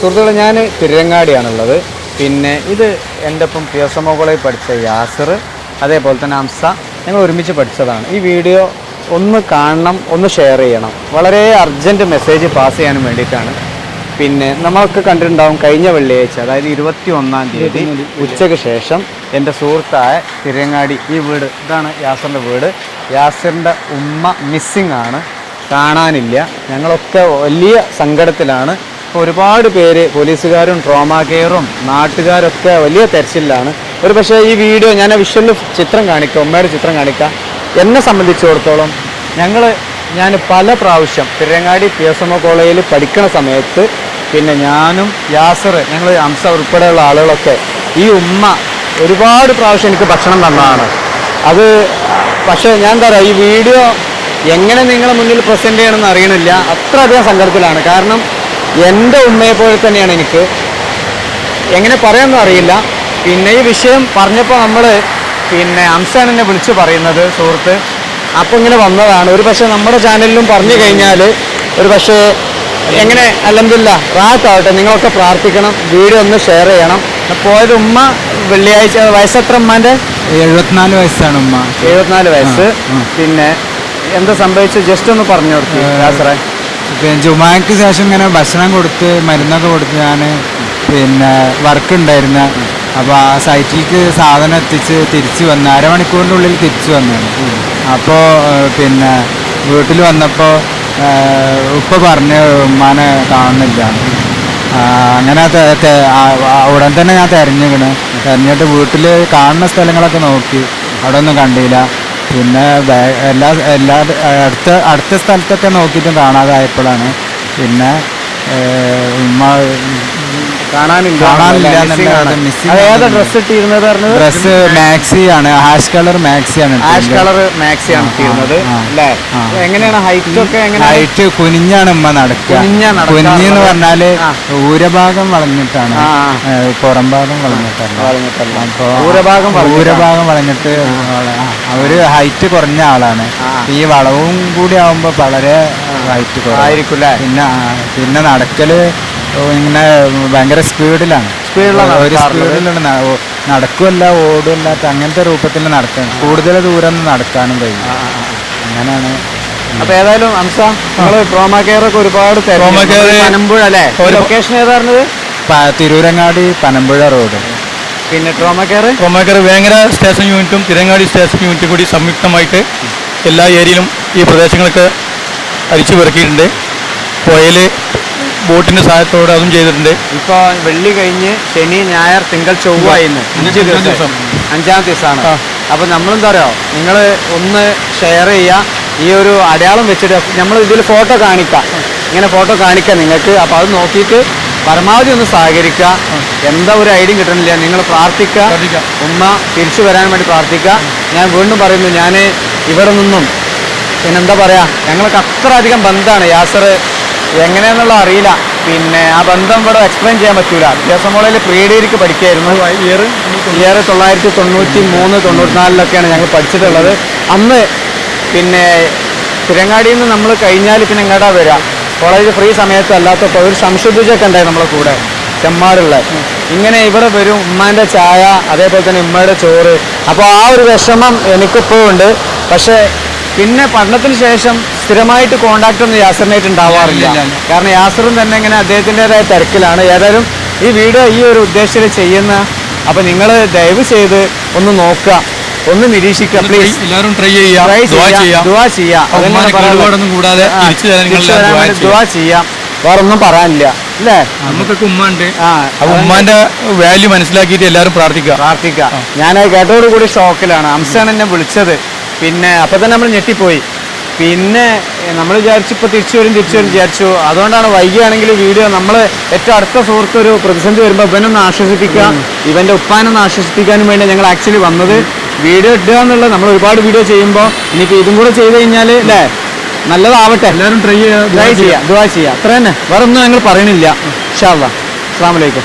സുഹൃത്തുക്കളെ ഞാൻ തിരുരങ്ങാടിയാണുള്ളത്. പിന്നെ ഇത് എന്റെ ഒപ്പം പി എസ് എം പഠിച്ച യാസർ അതേപോലെ തന്നെ അംസ ഞങ്ങൾ ഒരുമിച്ച് പഠിച്ചതാണ്. ഈ വീഡിയോ ഒന്ന് കാണണം ഒന്ന് ഷെയർ ചെയ്യണം. വളരെ അർജന്റ് മെസ്സേജ് പാസ് ചെയ്യാനും വേണ്ടിയിട്ടാണ്. പിന്നെ നമ്മൾക്ക് കണ്ടിട്ടുണ്ടാവും കഴിഞ്ഞ വെള്ളിയാഴ്ച അതായത് ഇരുപത്തി ഒന്നാം തീയതി. ഉച്ചയ്ക്ക് ശേഷം എന്റെ സുഹൃത്തായ തിരങ്ങാടി ഈ വീട് ഇതാണ് യാസറിന്റെ വീട്. യാസറിന്റെ ഉമ്മ മിസ്സിംഗ് ആണ്. കാണാനില്ല. ഞങ്ങളൊക്കെ വലിയ സങ്കടത്തിലാണ്. ഒരുപാട് പേര് പോലീസുകാരും ട്രോമ കെയറും നാട്ടുകാരൊക്കെ വലിയ തെരച്ചിലാണ് ഒരു പക്ഷേ ഈ വീഡിയോ ഞാൻ വിഷ്വലിൽ ചിത്രം കാണിക്കാം ഉമ്മയുടെ ചിത്രം കാണിക്കാം. എന്നെ സംബന്ധിച്ചിടത്തോളം ഞങ്ങൾ ഞാൻ പല പ്രാവശ്യം Thirangadi P S M O കോളേജിൽ പഠിക്കുന്ന സമയത്ത് പിന്നെ ഞാനും യാസർ ഞങ്ങൾ അംസ ഉൾപ്പെടെയുള്ള ആളുകളൊക്കെ ഈ ഉമ്മ ഒരുപാട് പ്രാവശ്യം എനിക്ക് ഭക്ഷണം തന്നതാണ്. അത് പക്ഷേ ഞാൻ എന്താ പറയുക ഈ വീഡിയോ എങ്ങനെ നിങ്ങളെ മുന്നിൽ പ്രസന്റ് ചെയ്യണമെന്ന് അറിയണില്ല. അത്രയധികം സങ്കടത്തിലാണ്. കാരണം എന്റെ ഉമ്മയെ പോലെ തന്നെയാണ് എനിക്ക്. എങ്ങനെ പറയാമെന്നും അറിയില്ല. പിന്നെ ഈ വിഷയം പറഞ്ഞപ്പോൾ നമ്മൾ പിന്നെ അംസാൻ എന്നെ വിളിച്ച് പറയുന്നത് സുഹൃത്ത്. അപ്പോൾ ഇങ്ങനെ വന്നതാണ്. ഒരു പക്ഷേ നമ്മുടെ ചാനലിലും പറഞ്ഞു കഴിഞ്ഞാൽ ഒരു പക്ഷേ എങ്ങനെ അല്ലെന്നില്ല റാത്താവട്ടെ നിങ്ങളൊക്കെ പ്രാർത്ഥിക്കണം വീഡിയോ ഒന്ന് ഷെയർ ചെയ്യണം. പോയത് ഉമ്മ വെള്ളിയാഴ്ച വയസ്സത്ര ഉമ്മാന്റെ എഴുപത്തിനാല് വയസ്സാണ് ഉമ്മ. എഴുപത്തിനാല് വയസ്സ്. പിന്നെ എന്താ സംഭവിച്ചത്? ജസ്റ്റ് ഒന്ന് പറഞ്ഞു കൊടുത്തു യാസറേ. പിന്നെ ജുമാക്ക് ശേഷം ഇങ്ങനെ ഭക്ഷണം കൊടുത്ത് മരുന്നൊക്കെ കൊടുത്ത് ഞാൻ പിന്നെ വർക്ക് ഉണ്ടായിരുന്ന. അപ്പോൾ ആ സൈറ്റിലേക്ക് സാധനം എത്തിച്ച് തിരിച്ചു വന്ന് അരമണിക്കൂറിന്റെ ഉള്ളിൽ തിരിച്ചു വന്നു അപ്പോൾ പിന്നെ വീട്ടിൽ വന്നപ്പോൾ ഉപ്പ പറഞ്ഞ് ഉമ്മാനെ കാണുന്നില്ല. അങ്ങനെ ഉടൻ തന്നെ ഞാൻ തിരഞ്ഞിക്കണ്. തിരഞ്ഞിട്ട് വീട്ടിൽ കാണുന്ന സ്ഥലങ്ങളൊക്കെ നോക്കി. അവിടെ ഒന്നും കണ്ടില്ല. പിന്നെ എല്ലാ എല്ലാ അടുത്ത അടുത്ത സ്ഥലത്തൊക്കെ നോക്കിയിട്ടും കാണാതായപ്പോഴാണ്. പിന്നെ ഉമ്മ കാണാനില്ല. ഡ്രസ് ഇട്ടിരുന്നത് ഡ്രസ്സ് മാക്സി ആണ്. ഹാഷ് കളർ മാക്സി ആണ് ആഷ് കളർ മാക്സി ആണ് ഇട്ടിരുന്നത്. എങ്ങനെയാണ് ഹൈറ്റ് ഒക്കെ എങ്ങനെ ഹൈറ്റ് കുനിഞ്ഞാണ് ഉമ്മ നടക്കുക. കുനിഞ്ഞാ എന്ന് പറഞ്ഞാൽ. ഊരഭാഗം വളഞ്ഞിട്ടാണ്. പുറംഭാഗം വളഞ്ഞിട്ടാണ് പുറം ഭാഗം വളഞ്ഞിട്ടല്ല. ഊരഭാഗം ഊരഭാഗം വളഞ്ഞിട്ട് ഒരു അവർ ഹൈറ്റ് കുറഞ്ഞ ആളാണ്. ഈ വളവും കൂടി ആവുമ്പോ വളരെ ഹൈറ്റ് കുറവായിരിക്കും പിന്നെ പിന്നെ നടക്കൽ ഇങ്ങനെ ഭയങ്കര സ്പീഡിലാണ്. സ്പീഡിലാണ് ഒരു നടക്കുമല്ല ഓടുമല്ലാത്ത അങ്ങനത്തെ രൂപത്തിൽ നടക്കാൻ കൂടുതൽ ദൂരം നടക്കാനും കഴിയും. അങ്ങനെയാണ്. അപ്പൊ ഏതായാലും അംസ നമ്മൾ ട്രോമ കെയർ ഒക്കെ ഒരുപാട് പനമ്പുഴ അല്ലേ? ഒരു- ലൊക്കേഷൻ ഏതാ പറഞ്ഞത് തിരൂരങ്ങാടി പനമ്പുഴ റോഡ്. പിന്നെ ട്രോമ കെയർ കൊമാക്കർ വേങ്ങര സ്റ്റേഷൻ യൂണിറ്റും തിരങ്ങാടി സ്റ്റേഷൻ യൂണിറ്റും കൂടി സംയുക്തമായിട്ട് എല്ലാ ഏരിയയിലും ഈ പ്രദേശങ്ങളൊക്കെ അരിച്ചു പെറുക്കിയിട്ടുണ്ട്. പുഴയിൽ ബോട്ടിന്റെ സഹായത്തോടെ അതും ചെയ്തിട്ടുണ്ട്. ഇപ്പൊ വെള്ളി കഴിഞ്ഞ് ശനി ഞായർ തിങ്കൾ ചൊവ്വ ഇന്ന് അഞ്ച് ദിവസം. അഞ്ചാം ദിവസമാണ്. ആ. അപ്പൊ നമ്മളെന്താ പറയുക നിങ്ങൾ ഒന്ന് ഷെയർ ചെയ്യുക ഈ ഒരു അടയാളം വെച്ചിട്ട് നമ്മൾ ഇതിൽ ഫോട്ടോ കാണിക്കാം. ഇങ്ങനെ ഫോട്ടോ കാണിക്കാം നിങ്ങൾക്ക്. അപ്പൊ അത് നോക്കിയിട്ട് പരമാവധി ഒന്ന് സഹകരിക്കുക. എന്താ ഒരു ഐഡിയ കിട്ടണില്ല. നിങ്ങൾ പ്രാർത്ഥിക്കുക. പ്രാർത്ഥിക്കാം. ഉമ്മ തിരിച്ചു വരാൻ വേണ്ടി പ്രാർത്ഥിക്കുക. ഞാൻ വീണ്ടും പറയുന്നു ഞാൻ ഇവിടെ നിന്നും പിന്നെന്താ പറയാ? ഞങ്ങൾക്ക് അത്ര അധികം ബന്ധാണ് യാസർ എങ്ങനെയാന്നുള്ള അറിയില്ല. പിന്നെ ആ ബന്ധം ഇവിടെ എക്സ്പ്ലെയിൻ ചെയ്യാൻ പറ്റൂല. വിദ്യാസമോളയിൽ പ്രീ ഡിഗ്രിക്ക് പഠിക്കായിരുന്നു. ഇയർ ഇയർ തൊള്ളായിരത്തി തൊണ്ണൂറ്റി മൂന്ന് തൊണ്ണൂറ്റിനാലിലൊക്കെയാണ് ഞങ്ങൾ പഠിച്ചിട്ടുള്ളത്. അന്ന് പിന്നെ തിരങ്ങാടിയിൽ നിന്ന് നമ്മൾ കഴിഞ്ഞാൽ പിന്നെ എങ്ങടാ വരിക കോളേജ് ഫ്രീ സമയത്ത് അല്ലാത്തപ്പോൾ ഒരു സംശുദ്ധിച്ചൊക്കെ ഉണ്ടായി നമ്മളെ കൂടെ. ചെമ്മാടുള്ള. ഇങ്ങനെ ഇവിടെ വരും ഉമ്മാന്റെ ചായ അതേപോലെ തന്നെ ഉമ്മയുടെ ചോറ്. അപ്പോൾ ആ ഒരു വിഷമം എനിക്കിപ്പോഴും ഉണ്ട്. പക്ഷേ പിന്നെ പഠനത്തിന് ശേഷം സ്ഥിരമായിട്ട് കോണ്ടാക്ട് ഒന്നും യാസറിനായിട്ട് ഉണ്ടാവാറില്ല. കാരണം യാസറും തന്നെ ഇങ്ങനെ അദ്ദേഹത്തിന്റെതായ തിരക്കിലാണ്. ഏതായാലും ഈ വീഡിയോ ഈ ഒരു ഉദ്ദേശത്തിൽ ചെയ്യുന്ന അപ്പോൾ നിങ്ങൾ ദയവ് ചെയ്ത് ഒന്ന് നോക്കുക. ഒന്ന് നിരീക്ഷിക്കുക പ്ലീസ് എല്ലാവരും ട്രൈ ചെയ്യാം ട്രൈ ദുആ ചെയ്യാം ചെയ്യാം. ദുആ ചെയ്യാം. ആ ഉമ്മാനെ അതന്നെയാണ് പറയാനുള്ളത്. കേടുപാടൊന്നും കൂടാതെ ആ, തിരിച്ചു നിങ്ങൾ ദുആ വേണ്ടി ചെയ്യാം. ദുആ ചെയ്യാം. വേറെ പറയാനില്ല. അല്ലേ? നമുക്കൊക്കെ ഉമ്മ ഉണ്ട് ആ അപ്പൊ ഉമ്മാന്റെ വാല്യൂ മനസ്സിലാക്കിയിട്ട് എല്ലാവരും പ്രാർത്ഥിക്കുക. പ്രാർത്ഥിക്കുക. ഞാൻ കേട്ടോട് കൂടി ഷോക്കിലാണ്. അംസാണ് എന്നെ വിളിച്ചത്. പിന്നെ അപ്പൊ തന്നെ നമ്മൾ ഞെട്ടിപ്പോയി. പിന്നെ നമ്മൾ വിചാരിച്ചു ഇപ്പൊ തിരിച്ചു വരും തിരിച്ചു വരും വിചാരിച്ചു. അതുകൊണ്ടാണ് വൈകിയാണെങ്കിൽ വീഡിയോ നമ്മൾ ഏറ്റവും അടുത്ത സുഹൃത്ത് ഒരു പ്രതിസന്ധി വരുമ്പോൾ ഇവനൊന്ന് ആശ്വസിപ്പിക്കുക. ഇവന്റെ ഉപ്പാനൊന്ന് ആശ്വസിപ്പിക്കാനും വേണ്ടി ഞങ്ങൾ ആക്ച്വലി വന്നത്. വീഡിയോ ഇടുക എന്നുള്ളത് നമ്മൾ ഒരുപാട് വീഡിയോ ചെയ്യുമ്പോൾ ഇനിയിപ്പോൾ ഇതും കൂടെ ചെയ്ത് കഴിഞ്ഞാൽ അല്ലേ നല്ലതാവട്ടെ. എല്ലാവരും ട്രൈ ട്രൈ ചെയ്യാം ദുആ ചെയ്യാം. അത്ര തന്നെ വേറെ ഒന്നും ഞങ്ങൾ പറയണില്ല. അല്ലാ അസ്സാം വലൈക്കും